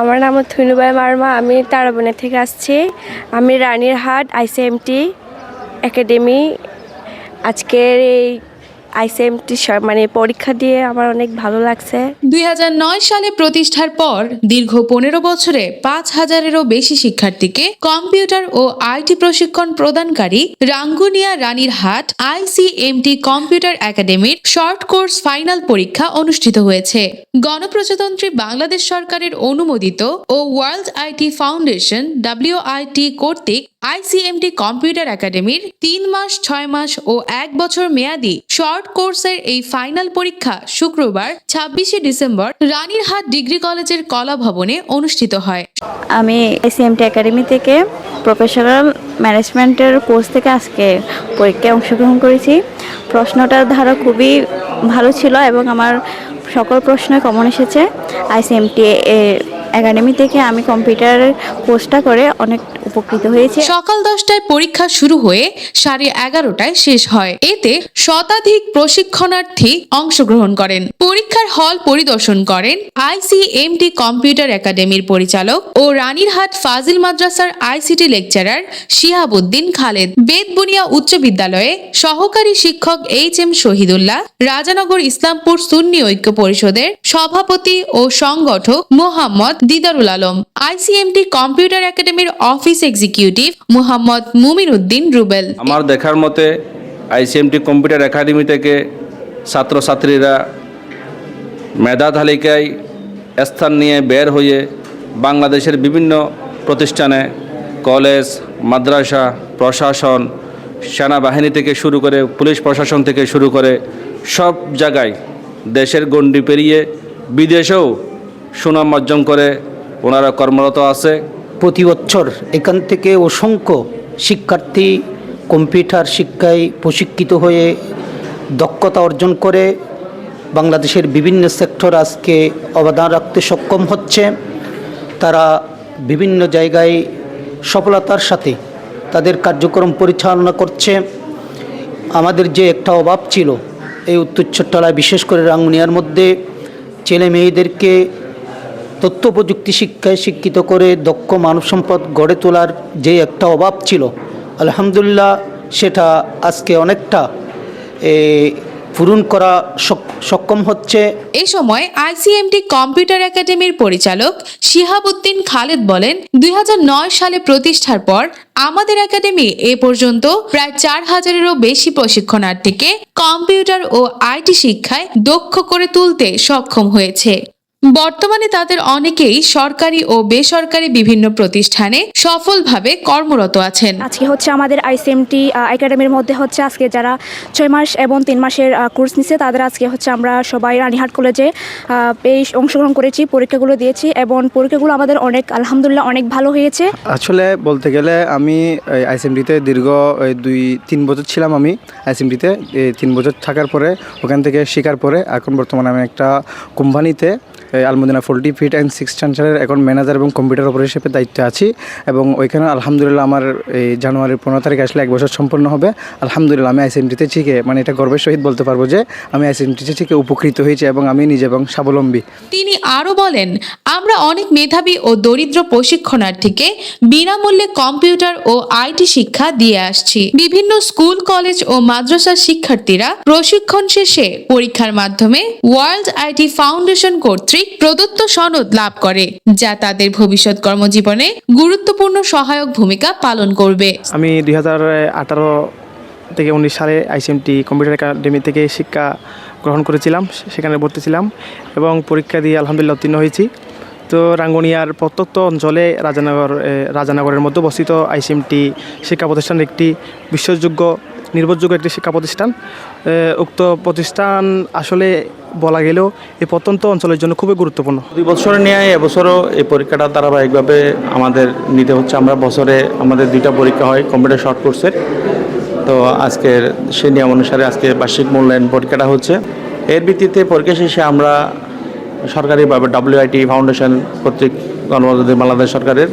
আমার নাম থুনুবাই মার্মা আমি তারাবনে থেকে আসছি। আমি রানীরহাট আইসিএমটি একাডেমি। আজকের এই আইসিএমটি মানে পরীক্ষা দিয়ে আমার অনেক ভালো লাগছে। দুই হাজার নয় সালে প্রতিষ্ঠার পর দীর্ঘ পনেরো বছরে পাঁচ হাজারেরও বেশি শিক্ষার্থীকে কম্পিউটার ও আইটি প্রশিক্ষণ প্রদানকারী রাঙ্গুনিয়া রানীরহাট আইসিএমটি কম্পিউটার একাডেমির শর্ট কোর্স ফাইনাল পরীক্ষা অনুষ্ঠিত হয়েছে। গণপ্রজাতন্ত্রী বাংলাদেশ সরকারের অনুমোদিত ও ওয়ার্ল্ড আইটি ফাউন্ডেশন ডাব্লিউআইটি কর্তৃক আইসিএমটি কম্পিউটার একাডেমির তিন মাস, ছয় মাস ও এক বছর মেয়াদি শর্ট কোর্সের এই ফাইনাল পরীক্ষা শুক্রবার, ছাব্বিশে ডিসেম্বর রানীরহাট ডিগ্রি কলেজের কলা ভবনে অনুষ্ঠিত হয়। আমি এসিএমটি একাডেমি থেকে প্রফেশনাল ম্যানেজমেন্টের কোর্স থেকে আজকে পরীক্ষায় অংশগ্রহণ করেছি। প্রশ্নটার ধারা খুবই ভালো ছিল এবং আমার সকল প্রশ্নই কমন এসেছে। আইসিএমটি একাডেমি থেকে আমি কম্পিউটার কোর্সটা করে অনেক উপকৃত হয়েছি। সকাল দশটায় পরীক্ষা শুরু হয়ে সাড়ে এগারোটায় শেষ হয়। এতে শতাধিক প্রশিক্ষণার্থী অংশগ্রহণ করেন। পরীক্ষার হল পরিদর্শন করেন আইসিএমটি কম্পিউটার একাডেমির পরিচালক ও রানীরহাট ফাজিল মাদ্রাসার আইসিটি লেকচারার শিহাবুদ্দিন খালেদ। বেদবুনিয়া উচ্চ বিদ্যালয়ে সহকারী শিক্ষক এইচ এম শহীদুল্লাহ, রাজানগর ইসলামপুর সুন্নি ঐক্য পরিষদের সভাপতি ও সংগঠক মোহাম্মদ দিদারুল আলম, আইসিএমটি কম্পিউটার একাডেমির অফিস এক্সিকিউটিভ মোহাম্মদ মুমিন উদ্দিন রুবেল। আমার দেখার মতে, আইসিএমটি কম্পিউটার একাডেমি থেকে ছাত্রছাত্রীরা মেধা তালিকায় স্থান নিয়ে বের হয়ে বাংলাদেশের বিভিন্ন প্রতিষ্ঠানে কলেজ, মাদ্রাসা, প্রশাসন, সেনাবাহিনী থেকে শুরু করে পুলিশ প্রশাসন থেকে শুরু করে সব জায়গায় দেশের গণ্ডি পেরিয়ে বিদেশেও সুনাম অর্জন করে ওনারা কর্মরত আছে। প্রতি বছর এখান থেকে অসংখ্য শিক্ষার্থী কম্পিউটার শিক্ষায় প্রশিক্ষিত হয়ে দক্ষতা অর্জন করে বাংলাদেশের বিভিন্ন সেক্টর আজকে অবদান রাখতে সক্ষম হচ্ছে। তারা বিভিন্ন জায়গায় সফলতার সাথে তাদের কার্যক্রম পরিচালনা করছে। আমাদের যে একটা অভাব ছিল, এই উত্তরচট্টলায় বিশেষ করে রাঙ্গুনিয়ার মধ্যে ছেলে মেয়েদেরকে তথ্য প্রযুক্তি শিক্ষায় শিক্ষিত করে দক্ষ মানব সম্পদ গড়ে তোলার যে একটা অভাব ছিল, আলহামদুলিল্লাহ সেটা আজকে অনেকটা পূরণ করা সক্ষম হচ্ছে। এ সময় আইসিএমটি কম্পিউটার একাডেমির পরিচালক শিহাবুদ্দিন খালেদ বলেন, দুই হাজার নয় সালে প্রতিষ্ঠার পর আমাদের একাডেমি এ পর্যন্ত প্রায় চার হাজারেরও বেশি প্রশিক্ষণার্থীকে কম্পিউটার ও আইটি শিক্ষায় দক্ষ করে তুলতে সক্ষম হয়েছে। বর্তমানে তাদের অনেকেই সরকারি ও বেসরকারি বিভিন্ন প্রতিষ্ঠানে সফলভাবে কর্মরত আছেন। আজকে হচ্ছে আমাদের আইসিএমটি একাডেমির মধ্যে হচ্ছে আজকে যারা ছয় মাস এবং তিন মাসের কোর্স নিচ্ছে তাদের আজকে হচ্ছে আমরা সবাই রানীহাট কলেজে এই অংশগ্রহণ করেছি পরীক্ষাগুলো দিয়েছি এবং পরীক্ষাগুলো আমাদের অনেক আলহামদুলিল্লাহ অনেক ভালো হয়েছে। আসলে বলতে গেলে আমি আইসিএমডিতে দীর্ঘ দুই তিন বছর ছিলাম আমি আইসিএমটিতে তিন বছর থাকার পরে ওখান থেকে শেখার পরে এখন বর্তমানে আমি একটা কোম্পানিতে Almadina poultry feed and six চান্সারের এখন ম্যানেজার এবং কম্পিউটার অপারেটর হিসেবে দায়িত্বে আছি এবং ওইখানে আলহামদুলিল্লাহ আমার এই জানুয়ারির পনেরো তারিখ আসলে এক বছর সম্পন্ন হবে। আলহামদুলিল্লাহ আমি আইসিএমডিতে শিখে মানে এটা গর্বের সহিত বলতে পারব যে আমি আইসিএমডিতে শিখে উপকৃত হয়েছি এবং আমি নিজে এবং স্বাবলম্বী। তিনি আরও বলেন, আমরা অনেক মেধাবী ও দরিদ্র প্রশিক্ষণার্থীকে বিনামূল্যে কম্পিউটার ও আইটি শিক্ষা দিয়ে আসছি। বিভিন্ন স্কুল, কলেজ ও মাদ্রাসার শিক্ষার্থীরা প্রশিক্ষণ শেষে পরীক্ষার মাধ্যমে ওয়ার্ল্ড আইটি ফাউন্ডেশন কর্তৃক প্রদত্ত সনদ লাভ করে, যা তাদের ভবিষ্যৎ কর্মজীবনে গুরুত্বপূর্ণ সহায়ক ভূমিকা পালন করবে। আমি দুই হাজার আঠারো থেকে উনিশ সালে আইসিএমটি কম্পিউটার একাডেমি থেকে শিক্ষা গ্রহণ করেছিলাম, সেখানে ভর্তি ছিলাম এবং পরীক্ষা দিয়ে আলহামদুলিল্লাহ উত্তীর্ণ হয়েছি। তো রাঙ্গুনিয়ার প্রত্যন্ত অঞ্চলে রাজানগর রাজানগরের মধ্যে অবস্থিত আইসিএমটি শিক্ষা প্রতিষ্ঠান একটি বিশ্বাসযোগ্য নির্ভরযোগ্য একটি শিক্ষা প্রতিষ্ঠান। উক্ত প্রতিষ্ঠান আসলে বলা গেলেও এই প্রত্যন্ত অঞ্চলের জন্য খুবই গুরুত্বপূর্ণ। দুই বছর নিয়ে এবছরও এই পরীক্ষাটা ধারাবাহিকভাবে আমাদের নিতে হচ্ছে। আমরা বছরে আমাদের দুইটা পরীক্ষা হয় কম্পিউটার শর্ট কোর্সের। তো আজকের সেই নিয়ম অনুসারে আজকে বার্ষিক মূল্যায়ন পরীক্ষাটা হচ্ছে। এর ভিত্তিতে পরীক্ষা শেষে আমরা সরকারিভাবে ডাব্লিউআইটি ফাউন্ডেশন কর্তৃক গণপ্রজাতন্ত্রী বাংলাদেশ সরকারের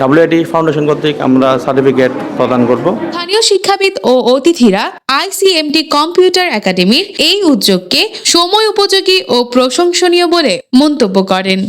ডাব্লিউআইটি ফাউন্ডেশন কর্তৃক আমরা সার্টিফিকেট প্রদান করব। স্থানীয় শিক্ষাবিদ ও অতিথিরা আইসিএমটি কম্পিউটার একাডেমির এই উদ্যোগকে সময় উপযোগী ও প্রশংসনীয় বলে মন্তব্য করেন।